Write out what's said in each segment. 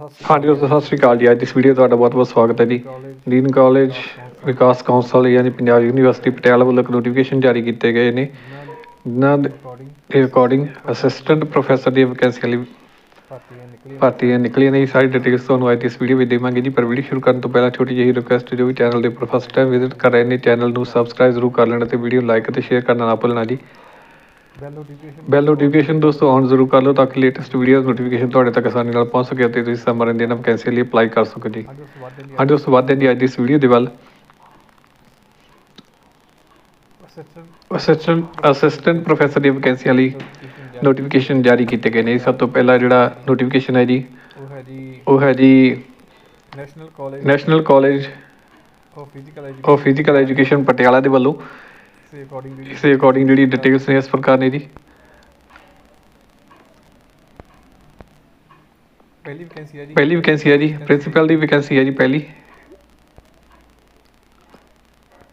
ਹਾਂਜੀ ਦੋਸਤੋ ਸਤਿ ਸ੍ਰੀ ਅਕਾਲ ਜੀ। ਅੱਜ ਦੀ ਇਸ ਵੀਡੀਓ ਤੁਹਾਡਾ ਬਹੁਤ ਬਹੁਤ ਸਵਾਗਤ ਹੈ ਜੀ। ਡੀਨ ਕਾਲਜ ਵਿਕਾਸ ਕੌਂਸਲ ਯਾਨੀ ਪੰਜਾਬ ਯੂਨੀਵਰਸਿਟੀ ਪਟਿਆਲਾ ਵੱਲੋਂ ਇੱਕ ਨੋਟੀਫਿਕੇਸ਼ਨ ਜਾਰੀ ਕੀਤੇ ਗਏ ਨੇ। ਜਿਨ੍ਹਾਂ ਦੇ ਅਕੋਰਡਿੰਗ ਅਸਿਸਟੈਂਟ ਪ੍ਰੋਫੈਸਰ ਦੀ ਵੈਕੈਂਸੀ ਲਈ ਭਰਤੀਆਂ ਨਿਕਲੀਆਂ ਨੇ। ਸਾਰੀ ਡਿਟੇਲਸ ਤੁਹਾਨੂੰ ਅੱਜ ਇਸ ਵੀਡੀਓ ਵਿੱਚ ਦੇਵਾਂਗੇ ਜੀ। ਪਰ ਵੀਡੀਓ ਸ਼ੁਰੂ ਕਰਨ ਤੋਂ ਪਹਿਲਾਂ ਛੋਟੀ ਜਿਹੀ ਰਿਕੁਐਸਟ ਜੋ ਵੀ ਚੈਨਲ ਦੇ ਉੱਪਰ ਫਸਟ ਟਾਈਮ ਵਿਜ਼ਿਟ ਕਰ ਰਹੇ ਨੇ ਚੈਨਲ ਨੂੰ ਸਬਸਕ੍ਰਾਈਬ ਜ਼ਰੂਰ ਕਰ ਲੈਣਾ ਤੇ ਵੀਡੀਓ ਲਾਈਕ ਅਤੇ ਸ਼ੇਅਰ ਕਰਨਾ ਨਾ ਭੁੱਲਣਾ ਜੀ। ਬੈਲ ਨੋਟੀਫਿਕੇਸ਼ਨ ਦੋਸਤੋ ਔਨ ਜ਼ਰੂਰ ਕਰ ਲਓ ਤਾਂ ਕਿ ਲੇਟੈਸਟ ਵੀਡੀਓ ਨੋਟੀਫਿਕੇਸ਼ਨ ਤੁਹਾਡੇ ਤੱਕ ਆਸਾਨੀ ਨਾਲ ਪਹੁੰਚ ਸਕੇ ਅਤੇ ਤੁਸੀਂ ਸਮਰ ਇੰਡੀਅਨ ਵੈਕੈਂਸੀ ਲਈ ਅਪਲਾਈ ਕਰ ਸਕੋ ਜੀ। ਹਾਂਜੀ ਉਸ ਤੋਂ ਬਾਅਦ ਦੀ ਅੱਜ ਦੀ ਇਸ ਵੀਡੀਓ ਦੇ ਵੱਲ। ਅਸਿਸਟੈਂਟ ਅਸਿਸਟੈਂਟ ਪ੍ਰੋਫੈਸਰ ਦੀ ਵੈਕੈਂਸੀ ਲਈ ਨੋਟੀਫਿਕੇਸ਼ਨ ਜਾਰੀ। ਕੀਤੇ ਗਏ ਨੇ। ਸਭ ਤੋਂ ਪਹਿਲਾ ਜਿਹੜਾ ਨੋਟੀਫਿਕੇਸ਼ਨ ਹੈ ਜੀ ਉਹ ਹੈ ਜੀ ਹੈ national college national college of physical education Patiala ਦੇ ਵੱਲੋਂ। ਦੇ ਅਕੋਰਡਿੰਗ ਜਿਹੜੀ ਇਸ ਦੇ ਅਕੋਰਡਿੰਗ ਜਿਹੜੀ ਡਿਟੇਲਸ ਨੇ ਇਸ ਪ੍ਰਕਾਰ ਨੇ ਜੀ। ਪਹਿਲੀ ਵੈਕੈਂਸੀ ਹੈ ਜੀ। ਪਹਿਲੀ ਵੈਕੈਂਸੀ ਹੈ ਜੀ ਪ੍ਰਿੰਸੀਪਲ ਦੀ ਵੈਕੈਂਸੀ ਹੈ ਜੀ ਪਹਿਲੀ।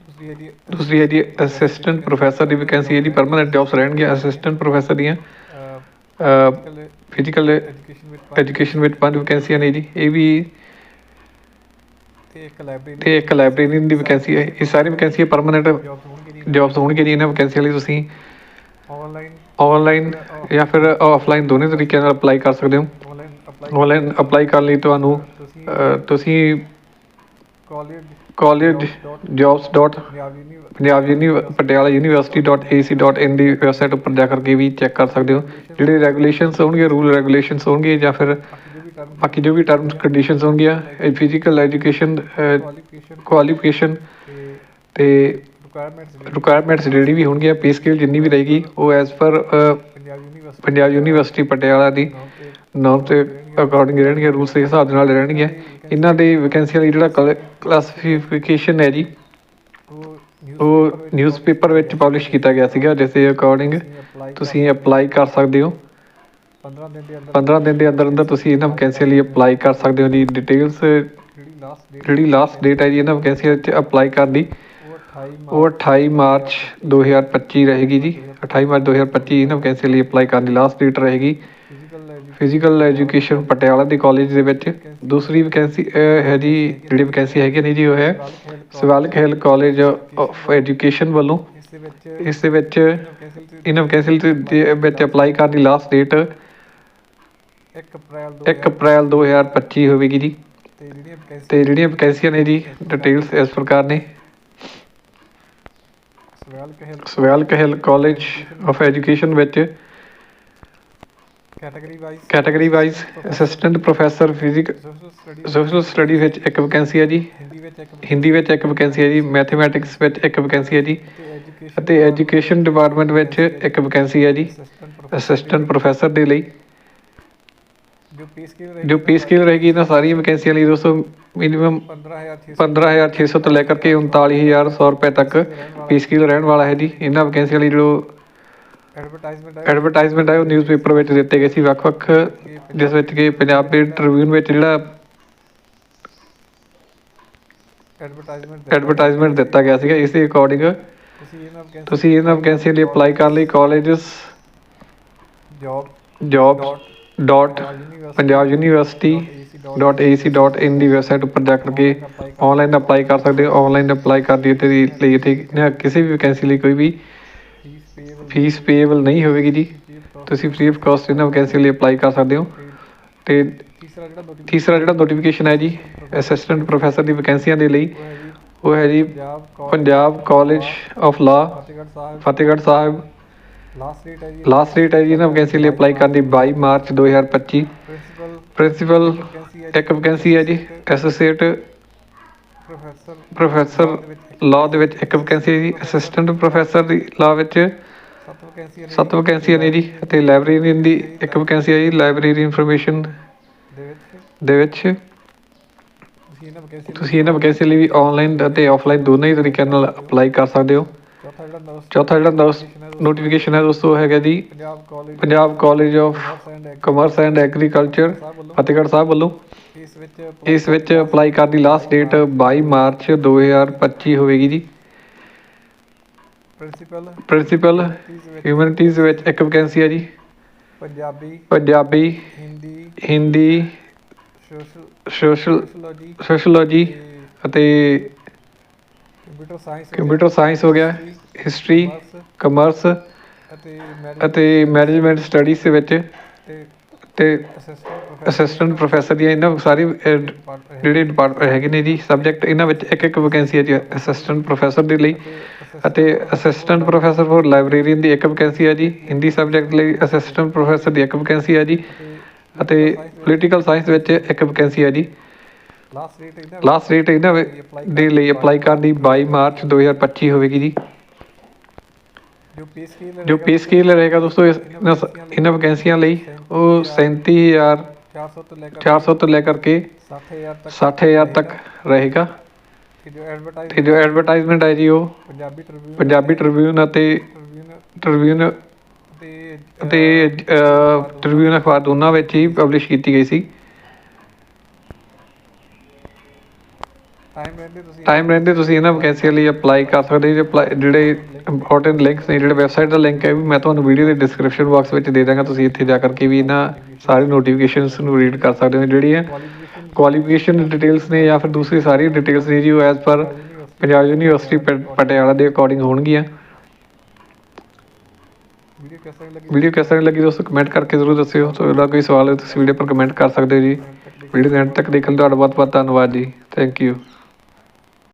ਦੂਸਰੀ ਹੈ ਜੀ ਦੂਸਰੀ ਹੈ ਜੀ ਅਸਿਸਟੈਂਟ ਪ੍ਰੋਫੈਸਰ ਦੀ ਵੈਕੈਂਸੀ ਹੈ ਜੀ ਪਰਮਨੈਂਟ ਜੌਬਸ ਰਹਿਣਗੀਆਂ ਅਸਿਸਟੈਂਟ ਪ੍ਰੋਫੈਸਰ ਦੀਆਂ। ਫਿਜ਼ੀਕਲ ਐਜੂਕੇਸ਼ਨ ਵਿੱਚ ਪੰਜ। ਵੈਕੈਂਸੀਆਂ ਨੇ ਜੀ ਇਹ ਵੀ ਤੇ ਇੱਕ ਲਾਇਬ੍ਰੇਰੀ ਤੇ ਇੱਕ ਲਾਇਬ੍ਰੇਰੀਅਨ ਦੀ ਵੈਕੈਂਸੀ ਹੈ ਇਹ ਸਾਰੀ ਵੈਕੈਂਸੀਆਂ ਪਰਮਨੈਂਟ ਜੌਬਸ ਹੋਣਗੀਆਂ ਜੀ ਇਹਨਾਂ ਵੈਕੈਂਸੀਆਂ ਲਈ ਤੁਸੀਂ ਆਨਲਾਈਨ ਆਨਲਾਈਨ ਜਾਂ ਫਿਰ ਆਫਲਾਈਨ ਦੋਨੇ ਤਰੀਕਿਆਂ ਨਾਲ ਅਪਲਾਈ ਕਰ ਸਕਦੇ ਹੋ। ਆਨਲਾਈਨ ਅਪਲਾਈ ਕਰਨ ਲਈ ਤੁਹਾਨੂੰ ਤੁਸੀਂ college college jobs dot Punjab university Punjab uni Patiala ਯੂਨੀਵਰਸਿਟੀ.ac.in ਦੀ ਵੈਬਸਾਈਟ ਉੱਪਰ ਜਾ ਕਰਕੇ ਵੀ ਚੈੱਕ ਕਰ ਸਕਦੇ ਹੋ। ਜਿਹੜੇ ਰੈਗੂਲੇਸ਼ਨਸ ਹੋਣਗੇ ਰੂਲ ਰੈਗੂਲੇਸ਼ਨਸ ਹੋਣਗੇ ਜਾਂ ਫਿਰ ਬਾਕੀ ਜੋ ਵੀ ਟਰਮਸ ਕੰਡੀਸ਼ਨਸ ਹੋਣਗੀਆਂ ਫਿਜ਼ੀਕਲ ਐਜੂਕੇਸ਼ਨ ਕੁਆਲੀਫਿਕੇਸ਼ਨ ਤੇ ਰਿਕੁਆਇਰਮੈਂਟਸ ਰਿਕੁਆਇਰਮੈਂਟਸ ਜਿਹੜੀ ਵੀ ਹੋਣਗੀਆਂ ਪੇ ਸਕੇਲ ਜਿੰਨੀ ਵੀ ਰਹੇਗੀ ਉਹ as per Punjab university Punjab university Patiala ਦੀ ਨਾਮ ਤੇ ਅਕੋਰਡਿੰਗ ਰਹਿਣਗੇ ਰੂਲਸ ਦੇ ਹਿਸਾਬ ਦੇ ਨਾਲ ਰਹਿਣਗੀਆਂ। ਇਹਨਾਂ ਦੇ ਵੈਕੈਂਸੀ ਲਈ ਜਿਹੜਾ ਕਲਾਸੀਫਿਕੇਸ਼ਨ ਹੈ ਜੀ ਉਹ ਉਹ ਨਿਊਜ਼ਪੇਪਰ ਵਿੱਚ ਪਬਲਿਸ਼ ਕੀਤਾ ਗਿਆ ਸੀਗਾ ਜਿਸ ਦੇ ਅਕੋਰਡਿੰਗ ਤੁਸੀਂ ਅਪਲਾਈ ਕਰ ਸਕਦੇ ਹੋ। 15 ਦਿਨ ਦੇ ਅੰਦਰ 15 ਦਿਨ ਦੇ ਅੰਦਰ ਅੰਦਰ ਤੁਸੀਂ ਇਹਨਾਂ ਵੈਕੈਂਸੀ ਲਈ ਅਪਲਾਈ ਕਰ ਸਕਦੇ ਹੋ ਜੀ। ਡਿਟੇਲਸ ਜਿਹੜੀ ਲਾਸਟ ਡੇਟ ਹੈ ਜੀ ਇਹਨਾਂ ਵੈਕੈਂਸੀ ਵਿੱਚ ਅਪਲਾਈ ਕਰਨ ਦੀ। ਉਹ 28 ਉਹ 28 ਮਾਰਚ 2025 ਰਹੇਗੀ ਜੀ। 28 ਮਾਰਚ 2025 ਇਹਨਾਂ ਵੈਕੈਂਸੀ ਲਈ ਅਪਲਾਈ ਕਰਨ ਦੀ ਲਾਸਟ ਡੇਟ ਰਹੇਗੀ। ਫਿਜ਼ੀਕਲ ਐਜੂਕੇਸ਼ਨ ਪਟਿਆਲਾ ਦੇ ਕਾਲਜ ਦੇ ਵਿੱਚ। ਦੂਸਰੀ ਵੈਕੈਂਸੀ ਹੈ ਜੀ ਜਿਹੜੀ ਵੈਕੈਂਸੀ ਹੈਗੀ ਨੇ ਜੀ ਉਹ ਹੈ Shivalik hill college of education ਵੱਲੋਂ। ਇਸ ਦੇ ਵਿੱਚ ਦੇ ਇਹਨਾਂ ਵੈਕੈਂਸੀ ਦੇ ਵਿੱਚ ਅਪਲਾਈ ਕਰਨ ਦੀ ਲਾਸਟ ਡੇਟ 1 ਅਪ੍ਰੈਲ 1 ਅਪ੍ਰੈਲ 2025 ਹੋਵੇਗੀ ਜੀ। ਤੇ ਜਿਹੜੀਆਂ ਵੈਕੈਂਸੀਆਂ ਨੇ ਜੀ ਡਿਟੇਲਸ ਇਸ ਪ੍ਰਕਾਰ ਨੇ। ਸਵਾਲ ਕਹਿਲ ਕਾਲਜ ਆਫ ਐਜੂਕੇਸ਼ਨ ਵਿੱਚ category wise category wise assistant professor physic social study ਵਿੱਚ ਇੱਕ ਵੈਕੈਂਸੀ ਹੈ ਜੀ। ਹਿੰਦੀ ਵਿੱਚ ਇੱਕ ਵੈਕੈਂਸੀ। ਹੈ ਜੀ। ਮੈਥਮੈਟਿਕਸ ਵਿੱਚ ਇੱਕ ਵੈਕੈਂਸੀ ਹੈ ਜੀ। ਅਤੇ ਐਜੂਕੇਸ਼ਨ ਡਿਪਾਰਟਮੈਂਟ ਵਿੱਚ ਇੱਕ ਵੈਕੈਂਸੀ ਹੈ ਜੀ। ਅਸਿਸਟੈਂਟ ਪ੍ਰੋਫੈਸਰ ਦੇ ਲਈ। ਜੋ ਪੇ ਸਕੇਲ ਜੋ ਪੇ ਸਕੇਲ ਰਹੇਗੀ ਇਹਨਾਂ ਸਾਰੀਆਂ ਵੈਕੈਂਸੀਆਂ ਲਈ ਦੋਸਤੋ ਮਿਨੀਮਮ 15600 15600 ਤੋਂ ਲੈ ਕਰਕੇ 39100 ਰੁਪਏ ਤੱਕ ਪੇ ਸਕੇਲ ਰਹਿਣ ਵਾਲਾ ਹੈ ਜੀ। ਇਹਨਾਂ ਵੈਕੈਂਸੀਆਂ ਲਈ ਜੋ ਐਡਵਰਟਾਈਜ਼ਮੈਂਟ ਐਡਵਰਟਾਈਜ਼ਮੈਂਟ ਹੈ ਉਹ ਨਿਊਜ਼ਪੇਪਰ ਵਿੱਚ ਦਿੱਤੇ ਗਏ ਸੀ ਵੱਖ-ਵੱਖ ਜਿਸ ਵਿੱਚ ਕਿ ਪੰਜਾਬੀ ਟ੍ਰਿਬਿਊਨ ਵਿੱਚ ਜਿਹੜਾ ਐਡਵਰਟਾਈਜ਼ਮੈਂਟ ਐਡਵਰਟਾਈਜ਼ਮੈਂਟ ਦਿੱਤਾ ਗਿਆ ਸੀਗਾ ਇਸ ਦੇ ਅਕੋਰਡਿੰਗ ਤੁਸੀਂ ਇਹਨਾਂ ਵੈਕੈਂਸੀ ਲਈ ਅਪਲਾਈ ਕਰਨ ਲਈ colleges job job dot Punjab university in the website ਉੱਪਰ ਜਾ ਕਰਕੇ ਆਨਲਾਈਨ ਅਪਲਾਈ ਕਰ ਸਕਦੇ ਹੋ। ਆਨਲਾਈਨ ਅਪਲਾਈ ਕਰਨ ਦੀ ਤੇ ਲਈ ਇੱਥੇ ਕਿਸੇ ਵੀ ਵੈਕੈਂਸੀ ਲਈ ਕੋਈ ਵੀ ਫੀਸ ਪੇਬਲ ਪੇਏਬਲ ਨਹੀਂ ਹੋਵੇਗੀ ਜੀ। ਤੁਸੀਂ ਫ੍ਰੀ ਆਫ ਕਾਸਟ ਇਹਨਾਂ ਵੈਕੈਂਸੀ ਲਈ ਅਪਲਾਈ ਕਰ ਸਕਦੇ ਹੋ। ਤੇ ਤੀਸਰਾ ਜਿਹੜਾ ਨੋਟੀਫਿਕੇਸ਼ਨ ਹੈ ਜੀ ਅਸਿਸਟੈਂਟ ਪ੍ਰੋਫੈਸਰ ਦੀ ਵੈਕੈਂਸੀਆਂ ਦੇ ਲਈ ਉਹ ਹੈ ਜੀ Punjab college of law Fatehgarh Sahib. Last date ਹੈ ਜੀ। ਇਹਨਾਂ ਵੈਕੈਂਸੀ ਲਈ ਅਪਲਾਈ ਕਰਨ ਦੀ 22 ਮਾਰਚ 2025 ਪ੍ਰਿੰਸੀਪਲ ਇੱਕ ਵੈਕੈਂਸੀ ਹੈ ਜੀ ਐਸੋਸੀਏਟ ਪ੍ਰੋਫੈਸਰ ਪ੍ਰੋਫੈਸਰ ਲਾਅ ਦੇ ਵਿੱਚ ਇੱਕ ਵੈਕੈਂਸੀ ਹੈ ਜੀ ਅਸਿਸਟੈਂਟ ਪ੍ਰੋਫੈਸਰ ਦੀ ਲਾਅ ਵਿੱਚ ਸੱਤ ਵੈਕੈਂਸੀ ਵੈਕੈਂਸੀਆਂ ਨੇ ਜੀ, ਅਤੇ ਲਾਇਬ੍ਰੇਰੀਅਨ ਦੀ ਇੱਕ ਵੈਕੈਂਸੀ ਹੈ ਜੀ ਲਾਇਬ੍ਰੇਰੀ ਇਨਫੋਰਮੇਸ਼ਨ ਦੇ ਵਿੱਚ। ਤੁਸੀਂ ਇਹਨਾਂ ਵੈਕੈਂਸੀ ਲਈ ਵੀ ਆਨਲਾਈਨ ਅਤੇ ਆਫਲਾਈਨ ਦੋਨੇ ਹੀ ਤਰੀਕਿਆਂ ਨਾਲ ਅਪਲਾਈ ਕਰ ਸਕਦੇ ਹੋ। ਚੌਥਾ ਜਿਹੜਾ ਦੋਸਤ ਨੋਟੀਫਿਕੇਸ਼ਨ ਹੈ ਦੋਸਤੋ ਉਹ ਹੈਗਾ ਜੀ, Punjab college Punjab college of and commerce and agriculture Fatehgarh Sahib ਵੱਲੋਂ ਇਸ ਵਿੱਚ ਇਸ ਵਿੱਚ ਅਪਲਾਈ ਕਰਨ ਦੀ ਲਾਸਟ ਡੇਟ 22 ਮਾਰਚ 2025 ਹੋਵੇਗੀ ਜੀ। ਪ੍ਰਿੰਸੀਪਲ ਪ੍ਰਿੰਸੀਪਲ ਹਿਊਮੈਨਿਟੀਜ਼ ਵਿੱਚ ਇੱਕ ਵੈਕੈਂਸੀ ਹੈ ਜੀ। Punjabi Punjabi Hindi Hindi social social sociology sociology ਅਤੇ ਕੰਪਿਊਟਰ ਸਾਇੰਸ ਕੰਪਿਊਟਰ ਸਾਇੰਸ ਹੋ ਗਿਆ ਹਿਸਟਰੀ ਕਮਰਸ ਅਤੇ ਮੈਨੇਜਮੈਂਟ ਸਟੱਡੀਜ਼ ਦੇ ਵਿੱਚ ਤੇ ਤੇ ਅਸਿਸਟੈਂਟ ਪ੍ਰੋਫੈਸਰ ਦੀਆਂ ਇਹਨਾਂ ਸਾਰੀ ਜਿਹੜੇ ਡਿਪਾਰਟਮੈਂਟ ਹੈਗੇ ਨੇ ਜੀ ਸਬਜੈਕਟ ਇਹਨਾਂ ਵਿੱਚ ਇੱਕ ਇੱਕ ਵੈਕੈਂਸੀ ਹੈ ਜੀ ਅਸਿਸਟੈਂਟ ਪ੍ਰੋਫੈਸਰ ਦੇ ਲਈ ਅਤੇ ਅਸਿਸਟੈਂਟ ਪ੍ਰੋਫੈਸਰ ਫੋਰ ਲਾਇਬ੍ਰੇਰੀਅਨ ਦੀ ਇੱਕ ਵੈਕੈਂਸੀ ਹੈ ਜੀ ਹਿੰਦੀ ਸਬਜੈਕਟ ਲਈ ਅਸਿਸਟੈਂਟ ਪ੍ਰੋਫੈਸਰ ਦੀ ਇੱਕ ਵੈਕੈਂਸੀ ਹੈ ਜੀ ਅਤੇ ਪੋਲੀਟੀਕਲ ਸਾਇੰਸ ਵਿੱਚ ਇੱਕ ਵੈਕੈਂਸੀ ਹੈ ਜੀ। ਲਾਸਟ ਰੇਟ ਇਹਨਾਂ ਦੇ ਲਈ ਅਪਲਾਈ ਕਰਨ ਦੀ 22 ਮਾਰਚ 2025 ਹੋਵੇਗੀ ਜੀ। ਜੋ ਪੇ ਸਕੇਲ ਰਹੇਗਾ ਦੋਸਤੋ ਇਹਨਾਂ ਵੈਕੈਂਸੀਆਂ ਲਈ ਉਹ 37000 400 ਤੋਂ ਲੈ ਕੇ 400 ਤੋਂ ਲੈ ਕਰਕੇ 60000 ਤੱਕ 60000 ਤੱਕ ਰਹੇਗਾ। ਤੇ ਜੋ ਐਡਵਰਟਾਈਜ਼ ਤੇ ਜੋ ਐਡਵਰਟਾਈਜ਼ਮੈਂਟ ਹੈ ਜੀ ਉਹ ਪੰਜਾਬੀ ਟ੍ਰਿਬਿਊਨ ਪੰਜਾਬੀ ਟ੍ਰਿਬਿਊਨ ਅਤੇ ਟ੍ਰਿਬਿਊਨ ਤੇ ਅਤੇ ਟ੍ਰਿਬਿਊਨ ਅਖਬਾਰ ਦੋਨਾਂ ਵਿੱਚ ਹੀ ਪਬਲਿਸ਼ ਕੀਤੀ ਗਈ ਸੀ। ਟਾਈਮ ਰਹਿੰਦੇ ਤੁਸੀਂ ਟਾਈਮ ਰਹਿੰਦੇ ਤੁਸੀਂ ਇਹਨਾਂ ਵੈਕੈਂਸੀਆਂ ਲਈ ਅਪਲਾਈ ਕਰ ਸਕਦੇ ਜੀ apply- ਜਿਹੜੇ ਇੰਪੋਰਟੈਂਟ ਲਿੰਕਸ ਨੇ ਜਿਹੜੇ ਵੈਬਸਾਈਟ ਦਾ ਲਿੰਕ ਹੈ ਵੀ ਮੈਂ ਤੁਹਾਨੂੰ ਵੀਡੀਓ ਦੇ ਡਿਸਕ੍ਰਿਪਸ਼ਨ ਬਾਕਸ ਵਿੱਚ ਦੇ ਦਾਂਗਾ ਤੁਸੀਂ ਇੱਥੇ ਜਾ ਕਰਕੇ ਵੀ ਇਹਨਾਂ ਸਾਰੇ ਨੋਟੀਫਿਕੇਸ਼ਨਸ ਨੂੰ ਰੀਡ ਕਰ ਸਕਦੇ ਹੋ ਜਿਹੜੀਆਂ ਕੁਆਲੀਫਿਕੇਸ਼ਨ ਕੁਆਲੀਫਿਕੇਸ਼ਨ ਡਿਟੇਲਸ ਨੇ ਜਾਂ ਫਿਰ ਦੂਸਰੀ ਸਾਰੀ ਡਿਟੇਲਸ ਨੇ ਜੀ ਉਹ as per Punjab university Patiala ਦੇ ਅਕੋਰਡਿੰਗ ਹੋਣਗੀਆਂ। ਵੀਡੀਓ ਕਿਸ ਤਰ੍ਹਾਂ ਲੱਗੀ? ਵੀਡੀਓ ਕਿਸ ਤਰ੍ਹਾਂ ਲੱਗੀ ਦੋਸਤੋ ਕਮੈਂਟ ਕਰਕੇ ਜ਼ਰੂਰ ਦੱਸਿਓ। ਸੋ ਇਹਦਾ ਕੋਈ ਸਵਾਲ ਹੈ ਤੁਸੀਂ ਵੀਡੀਓ ਪਰ ਕਮੈਂਟ ਕਰ ਸਕਦੇ ਹੋ ਜੀ। ਵੀਡੀਓ ਦੇ ਐਂਡ ਤੱਕ ਦੇਖਣ ਲਈ ਤੁਹਾਡਾ ਬਹੁਤ ਬਹੁਤ ਧੰਨਵਾਦ ਜੀ। Thank you